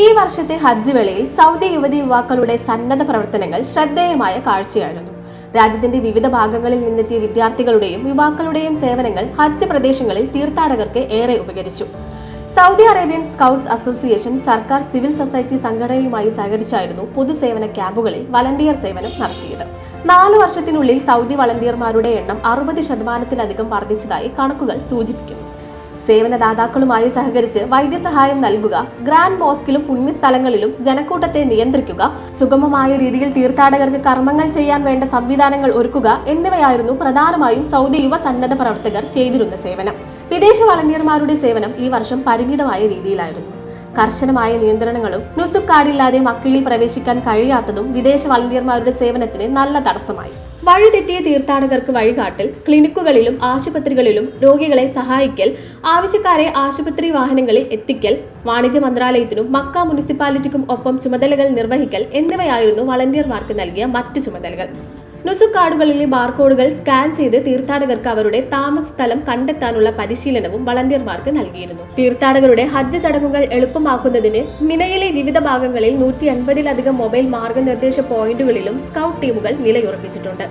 ഈ വർഷത്തെ ഹജ്ജ് വേളയിൽ സൗദി യുവതി യുവാക്കളുടെ സന്നദ്ധ പ്രവർത്തനങ്ങൾ ശ്രദ്ധേയമായ കാഴ്ചയായിരുന്നു. രാജ്യത്തിന്റെ വിവിധ ഭാഗങ്ങളിൽ നിന്നെത്തിയ വിദ്യാർത്ഥികളുടെയും യുവാക്കളുടെയും സേവനങ്ങൾ ഹജ്ജ് പ്രദേശങ്ങളിൽ തീർത്ഥാടകർക്ക് ഏറെ ഉപകരിച്ചു. സൗദി അറേബ്യൻ സ്കൗട്ട്സ് അസോസിയേഷൻ സർക്കാർ സിവിൽ സൊസൈറ്റി സംഘടനയുമായി സഹകരിച്ചായിരുന്നു പൊതുസേവന ക്യാമ്പുകളിൽ വളണ്ടിയർ സേവനം നടത്തിയത്. നാല് വർഷത്തിനുള്ളിൽ സൗദി വളണ്ടിയർമാരുടെ എണ്ണം അറുപത് ശതമാനത്തിലധികം വർദ്ധിച്ചതായി കണക്കുകൾ സൂചിപ്പിക്കുന്നു. സേവനദാതാക്കളുമായി സഹകരിച്ച് വൈദ്യസഹായം നൽകുക. ഗ്രാൻഡ് മോസ്കിലും പുണ്യസ്ഥലങ്ങളിലും ജനക്കൂട്ടത്തെ നിയന്ത്രിക്കുക. സുഗമമായ രീതിയിൽ തീർത്ഥാടകർക്ക് കർമ്മങ്ങൾ ചെയ്യാൻ വേണ്ട സംവിധാനങ്ങൾ ഒരുക്കുക എന്നിവയായിരുന്നു പ്രധാനമായും സൗദി യുവ സന്നദ്ധ പ്രവർത്തകർ ചെയ്തിരുന്ന സേവനം. വിദേശ വളണ്ടിയർമാരുടെ സേവനം ഈ വർഷം പരിമിതമായ രീതിയിലായിരുന്നു. കർശനമായ നിയന്ത്രണങ്ങളും നുസുക് കാർഡില്ലാതെ മക്കയിൽ പ്രവേശിക്കാൻ കഴിയാത്തതും വിദേശ വളണ്ടിയർമാരുടെ സേവനത്തിന് നല്ല തടസ്സമായി. വഴിതെറ്റിയ തീർത്ഥാടകർക്ക് വഴികാട്ടൽ ക്ലിനിക്കുകളിലും ആശുപത്രികളിലും രോഗികളെ സഹായിക്കൽ ആവശ്യക്കാരെ ആശുപത്രി വാഹനങ്ങളിൽ എത്തിക്കൽ വാണിജ്യ മന്ത്രാലയത്തിനും മക്ക മുനിസിപ്പാലിറ്റിക്കും ഒപ്പം ചുമതലകൾ നിർവഹിക്കൽ എന്നിവയായിരുന്നു വളണ്ടിയർമാർക്ക് നൽകിയ മറ്റു ചുമതലകൾ. നുസുക് കാർഡുകളിലെ ബാർകോഡുകൾ സ്കാൻ ചെയ്ത് തീർത്ഥാടകർക്ക് അവരുടെ താമസ സ്ഥലം കണ്ടെത്താനുള്ള പരിശീലനവും വളണ്ടിയർമാർക്ക് നൽകിയിരുന്നു. തീർത്ഥാടകരുടെ ഹജ്ജ് ചടങ്ങുകൾ എളുപ്പമാക്കുന്നതിന് മിനയിലെ വിവിധ ഭാഗങ്ങളിൽ നൂറ്റി അൻപതിലധികം മൊബൈൽ മാർഗനിർദ്ദേശ പോയിന്റുകളിലും സ്കൗട്ട് ടീമുകൾ നിലയുറപ്പിച്ചിട്ടുണ്ട്.